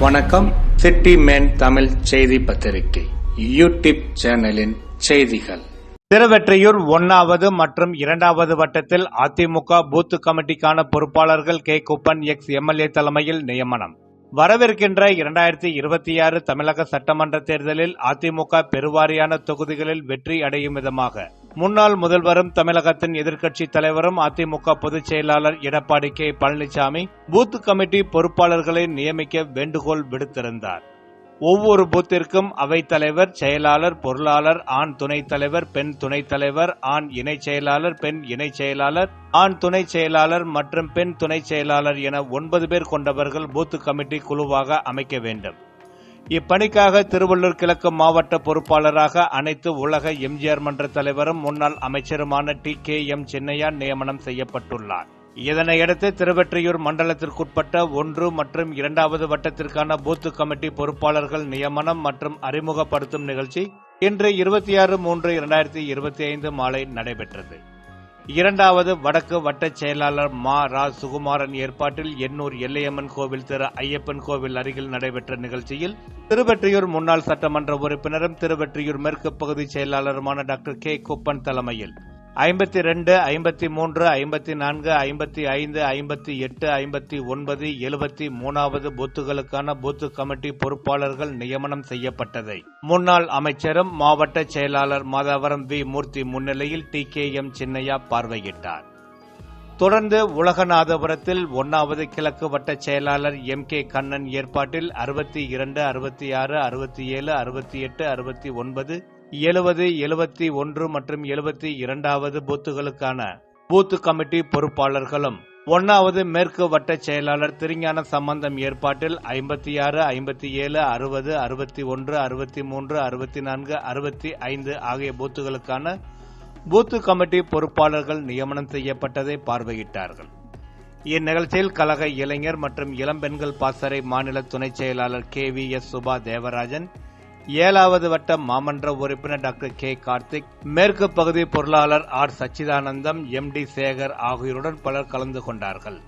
வணக்கம். City man Tamil செய்தி பத்திரிகை யூடியூப் சேனலின் செய்திகள். திருவெற்றியூர் ஒன்னாவது மற்றும் இரண்டாவது வட்டத்தில் அதிமுக பூத்து கமிட்டிக்கான பொறுப்பாளர்கள் கே. குப்பன் எக்ஸ். எம்எல்ஏ தலைமையில் நியமனம். வரவிருக்கின்ற இரண்டாயிரத்தி இருபத்தி ஆறு தமிழக சட்டமன்ற தேர்தலில் அதிமுக பெருவாரியான தொகுதிகளில் வெற்றி அடையும் விதமாக முன்னாள் முதல்வரும் தமிழகத்தின் எதிர்க்கட்சித் தலைவரும் அதிமுக பொதுச் செயலாளர் Edappadi K. Palaniswami booth committee பொறுப்பாளர்களை நியமிக்க வேண்டுகோள் விடுத்திருந்தார். ஒவ்வொரு பூத்திற்கும் அவைத்தலைவர் செயலாளர் பொருளாளர் ஆண் துணைத் தலைவர் பெண் துணைத் தலைவர் ஆண் இணைச் செயலாளர் பெண் இணைச் செயலாளர் ஆண் துணை செயலாளர் மற்றும் பெண் துணைச் செயலாளர் என ஒன்பது பேர் கொண்டவர்கள் பூத்து கமிட்டி குழுவாக அமைக்க வேண்டும். இப்பணிக்காக திருவள்ளூர் கிழக்கு மாவட்ட பொறுப்பாளராக அனைத்து உலக எம்ஜிஆர் மன்ற தலைவரும் முன்னாள் அமைச்சருமான டி கே எம் சின்னையா நியமனம் செய்யப்பட்டுள்ளார். இதனையடுத்து திருவெற்றியூர் மண்டலத்திற்குட்பட்ட ஒன்று மற்றும் இரண்டாவது வட்டத்திற்கான பூத் கமிட்டி பொறுப்பாளர்கள் நியமனம் மற்றும் அறிமுகப்படுத்தும் நிகழ்ச்சி இன்று இருபத்தி ஆறு மூன்று இரண்டாயிரத்தி இருபத்தி ஐந்து மாலை நடைபெற்றது. இரண்டாவது வடக்கு வட்டச் செயலாளர் மா ரா சுகுமாரன் ஏற்பாட்டில் எண்ணூர் எல்லையம்மன் கோவில் திரு ஐயப்பன் கோவில் அருகில் நடைபெற்ற நிகழ்ச்சியில் திருவெற்றியூர் முன்னாள் சட்டமன்ற உறுப்பினரும் திருவெற்றியூர் மேற்கு பகுதி செயலாளருமான டாக்டர் கே. குப்பன் தலைமையில் ஐம்பத்தி ரெண்டு ஐம்பத்தி மூன்று ஐம்பத்தி நான்கு ஐம்பத்தி ஐந்து ஐம்பத்தி எட்டு ஐம்பத்தி ஒன்பது எழுபத்தி மூணாவது பூத்துகளுக்கான பூத்து கமிட்டி பொறுப்பாளர்கள் நியமனம் செய்யப்பட்டதை. முன்னாள் அமைச்சரும் மாவட்ட செயலாளர் மாதவரம் வி. மூர்த்தி முன்னிலையில் டி. கே. எம். சின்னையா பார்வையிட்டார். தொடர்ந்து உலகநாதபுரத்தில் ஒன்னாவது கிழக்கு வட்ட செயலாளர் எம். கே. கண்ணன் ஏற்பாட்டில் அறுபத்தி இரண்டு அறுபத்தி ஆறு அறுபத்தி ஏழு அறுபத்தி எட்டு அறுபத்தி ஒன்பது எழுபது எழுபத்தி ஒன்று மற்றும் எழுபத்தி இரண்டாவது பூத்துகளுக்கான பூத்து கமிட்டி பொறுப்பாளர்களும் ஒன்னாவது மேற்கு வட்ட செயலாளர் திருஞான சம்பந்தம் ஏற்பாட்டில் ஐம்பத்தி ஆறு ஐம்பத்தி ஏழு அறுபது அறுபத்தி ஒன்று அறுபத்தி மூன்று அறுபத்தி நான்கு அறுபத்தி ஐந்து ஆகிய பூத்துகளுக்கான பூத்து கமிட்டி பொறுப்பாளர்கள் நியமனம் செய்யப்பட்டதை பார்வையிட்டார்கள். இந்நிகழ்ச்சியில் கழக இளைஞர் மற்றும் இளம்பெண்கள் பாசறை மாநில துணைச் செயலாளர் K V S Subha Devarajan ஏழாவது வட்ட மாமன்ற உறுப்பினர் டாக்டர் கே கார்த்திக் மேற்கு பகுதி பொருளாளர் R Sachidanandam M D Sekar ஆகியோருடன் பலர் கலந்து கொண்டார்கள்.